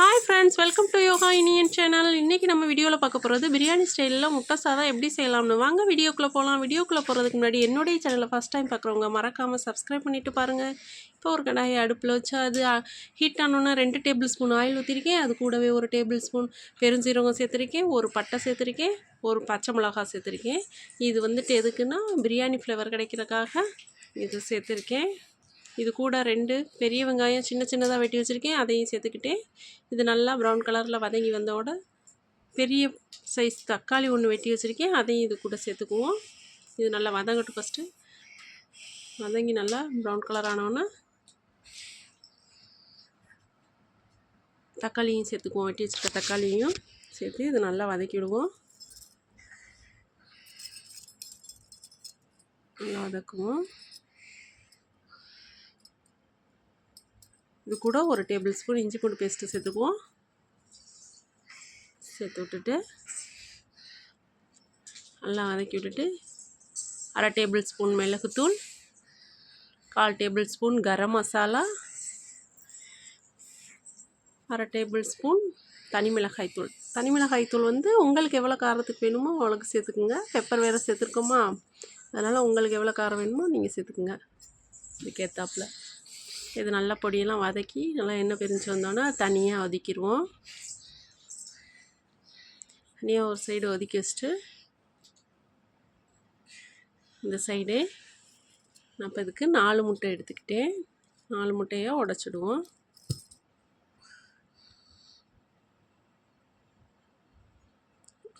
Hi friends welcome to Yoga Iniyan channel இன்றைக்கி நம்ம வீடியோவில் பார்க்க போகிறது பிரியாணி ஸ்டைலில் முட்டை சாதம் எப்படி செய்யலாம்னு. வாங்க வீடியோக்குள்ளே போகலாம் வீடியோக்குள்ளே போகிறதுக்கு முன்னாடி என்னுடைய சேனலை ஃபஸ்ட் டைம் பார்க்குறவங்க மறக்காமல் சப்ஸ்கிரைப் பண்ணிவிட்டு பாருங்கள் இப்போ ஒரு கடாயை அடுப்பில் வச்சு அது ஹீட் ஆனோன்னா ரெண்டு டேபிள் ஸ்பூன் ஆயில் ஊற்றிருக்கேன் அது கூடவே ஒரு டேபிள் ஸ்பூன் பெருஞ்சீரகம் சேர்த்துருக்கேன். ஒரு பட்டை சேர்த்துருக்கேன். ஒரு பச்சை மிளகா சேர்த்துருக்கேன். இது வந்துட்டு எதுக்குன்னா பிரியாணி ஃப்ளேவர் கிடைக்கிறதுக்காக இது சேர்த்துருக்கேன். இது கூட ரெண்டு பெரிய வெங்காயம் சின்ன சின்னதாக வெட்டி வச்சுருக்கேன். அதையும் சேர்த்துக்கிட்டேன் இது நல்லா ப்ரௌன் கலரில் வதங்கி வந்தோட பெரிய சைஸ் தக்காளி ஒன்று வெட்டி வச்சுருக்கேன். அதையும் இது கூட சேர்த்துக்குவோம். இது நல்லா வதங்கட்டும் ஃபஸ்ட்டு வதங்கி நல்லா ப்ரௌன் கலர் ஆனோன்னா தக்காளியும் சேர்த்துக்குவோம். வெட்டி வச்சுருக்க தக்காளியும் சேர்த்து இது நல்லா வதக்கி விடுவோம். நல்லா வதக்குவோம். இது கூட ஒரு டேபிள் ஸ்பூன் இஞ்சி பூண்டு பேஸ்ட்டு சேர்த்துக்குவோம். சேர்த்து விட்டுட்டு நல்லா வதக்கி விட்டுட்டு அரை டேபிள் ஸ்பூன் மிளகுத்தூள் கால் டேபிள் ஸ்பூன் கரம் மசாலா அரை டேபிள் ஸ்பூன் தனி மிளகாய் தூள். தனி மிளகாய் தூள் வந்து உங்களுக்கு எவ்வளோ காரத்துக்கு வேணுமோ அவ்வளோக்கு சேர்த்துக்குங்க. பெப்பர் வேறு சேர்த்துருக்கோமா? அதனால் உங்களுக்கு எவ்வளோ காரம் வேணுமோ நீங்கள் சேர்த்துக்குங்க. இதுக்கேற்றாப்புல இது நல்லா பொடியெல்லாம் வதக்கி நல்லா எண்ணெய் பிரிஞ்சு வந்தோன்னா தனியாக ஒதுக்கிடுவோம். தனியாக ஒரு சைடு ஒதுக்கி வச்சுட்டு இந்த சைடு நான் இப்போ இதுக்கு நாலு முட்டை எடுத்துக்கிட்டேன். நாலு முட்டையாக உடச்சிடுவோம்.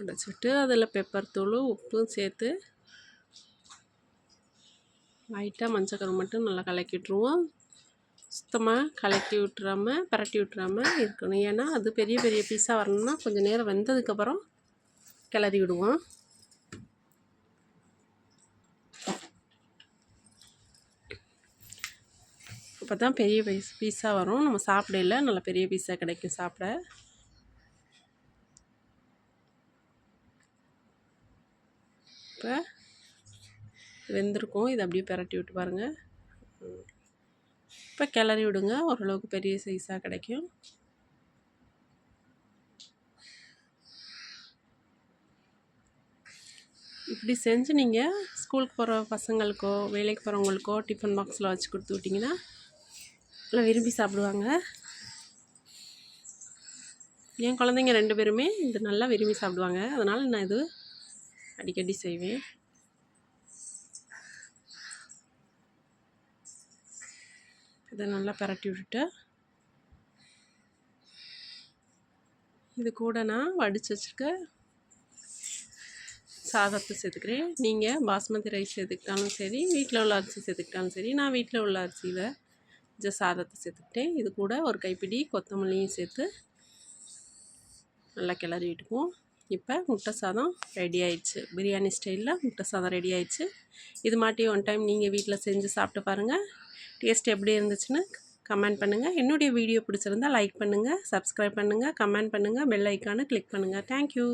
உடச்சிட்டு அதில் பெப்பர் தூள் உப்பும் சேர்த்து லைட்டாக மஞ்சள் மட்டும் நல்லா கலக்கி விட்ருவோம் சுத்தமாக கலக்கி விட்டுறாம பரட்டி விட்டுறாம இருக்கணும். ஏன்னா அது பெரிய பெரிய பீஸாக வரணும்னா கொஞ்சம் நேரம் வெந்ததுக்கப்புறம் கிளறி விடுவோம். அப்போ தான் பெரிய பீஸ் பீஸாக வரும். நம்ம சாப்பிடல நல்லா பெரிய பீஸாக கிடைக்கும் சாப்பிட. இப்போ வெந்திருக்கும். இதை அப்படியே பரட்டி விட்டு பாருங்கள் இப்போ கிளறி விடுங்க. ஓரளவுக்கு பெரிய சைஸாக கிடைக்கும். இப்படி செஞ்சு நீங்கள் ஸ்கூலுக்கு போகிற பசங்களுக்கோ வேலைக்கு போகிறவங்களுக்கோ டிஃபன் பாக்ஸில் வச்சு கொடுத்து விட்டிங்கன்னா நல்லா விரும்பி சாப்பிடுவாங்க. என் குழந்தைங்க ரெண்டு பேருமே இது நல்லா விரும்பி சாப்பிடுவாங்க. அதனால் நான் இது அடிக்கடி செய்வேன். இதை நல்லா பரட்டி விட்டுட்டு இது கூட நான் வடித்து வச்சுருக்க சாதத்தை சேர்த்துக்கிறேன். நீங்கள் பாஸ்மதி ரைஸ் சேர்த்துக்கிட்டாலும் சரி வீட்டில் உள்ள அரிசி சேர்த்துக்கிட்டாலும் சரி நான் வீட்டில் உள்ள அரிசியில் ஜஸ்ட் சாதத்தை சேர்த்துக்கிட்டேன். இது கூட ஒரு கைப்பிடி கொத்தமல்லியும் சேர்த்து நல்லா கிளறி விட்டுக்குவோம். இப்போ முட்டை சாதம் ரெடி ஆயிடுச்சு. பிரியாணி ஸ்டைலில் முட்டை சாதம் ரெடி ஆயிடுச்சு. இது மாட்டி ஒன் டைம் நீங்கள் வீட்டில் செஞ்சு சாப்பிட்டு பாருங்கள் டேஸ்ட் எப்படி இருந்துச்சுன்னு கமெண்ட் பண்ணுங்கள் என்னுடைய வீடியோ பிடிச்சிருந்தால் லைக் பண்ணுங்கள் சப்ஸ்கிரைப் பண்ணுங்கள் கமெண்ட் பண்ணுங்கள் பெல் ஐக்கானு கிளிக் பண்ணுங்கள் தேங்க்யூ